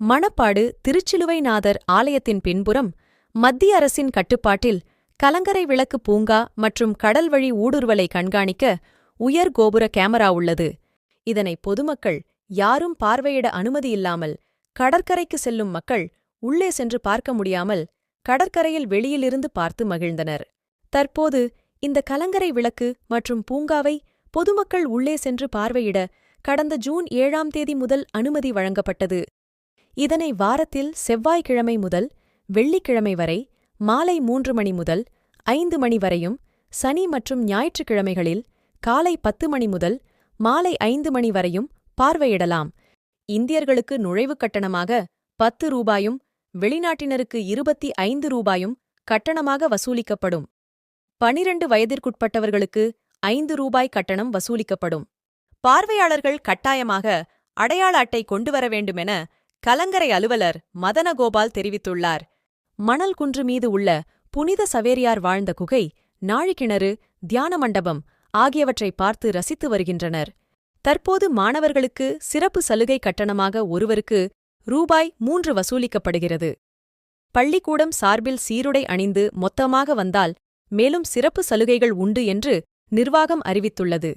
மணப்பாடு திருச்சிலுவைநாதர் ஆலயத்தின் பின்புறம் மத்திய அரசின் கட்டுப்பாட்டில் கலங்கரை விளக்கு பூங்கா மற்றும் கடல்வழி ஊடுருவலை கண்காணிக்க உயர் கோபுர கேமரா உள்ளது. இதனை பொதுமக்கள் யாரும் பார்வையிட அனுமதி இல்லாமல் கடற்கரைக்கு செல்லும் மக்கள் உள்ளே சென்று பார்க்க முடியாமல் கடற்கரையில் வெளியிலிருந்து பார்த்து மகிழ்ந்தனர். தற்போது இந்த கலங்கரை விளக்கு மற்றும் பூங்காவை பொதுமக்கள் உள்ளே சென்று பார்வையிட கடந்த ஜூன் ஏழாம் தேதி முதல் அனுமதி வழங்கப்பட்டது. இதனை வாரத்தில் செவ்வாய்க்கிழமை முதல் வெள்ளிக்கிழமை வரை மாலை மூன்று மணி முதல் ஐந்து மணி வரையும் சனி மற்றும் ஞாயிற்றுக்கிழமைகளில் காலை பத்து மணி முதல் மாலை ஐந்து மணி வரையும் பார்வையிடலாம். இந்தியர்களுக்கு நுழைவுக் கட்டணமாக பத்து ரூபாயும் வெளிநாட்டினருக்கு இருபத்தி ஐந்து ரூபாயும் கட்டணமாக வசூலிக்கப்படும். பனிரண்டு வயதிற்குட்பட்டவர்களுக்கு ஐந்து ரூபாய் கட்டணம் வசூலிக்கப்படும். பார்வையாளர்கள் கட்டாயமாக அடையாள அட்டை கொண்டுவர வேண்டுமென கலங்கரை அலுவலர் மதனகோபால் தெரிவித்துள்ளார். மணல் குன்று மீது உள்ள புனித சவேரியார் வாழ்ந்த குகை நாழிக்கிணறு தியான மண்டபம் ஆகியவற்றை பார்த்து ரசித்து வருகின்றனர். தற்போது மாணவர்களுக்கு சிறப்பு சலுகை கட்டணமாக ஒருவருக்கு ரூபாய் மூன்று வசூலிக்கப்படுகிறது. பள்ளிக்கூடம் சார்பில் சீருடை அணிந்து மொத்தமாக வந்தால் மேலும் சிறப்பு சலுகைகள் உண்டு என்று நிர்வாகம் அறிவித்துள்ளது.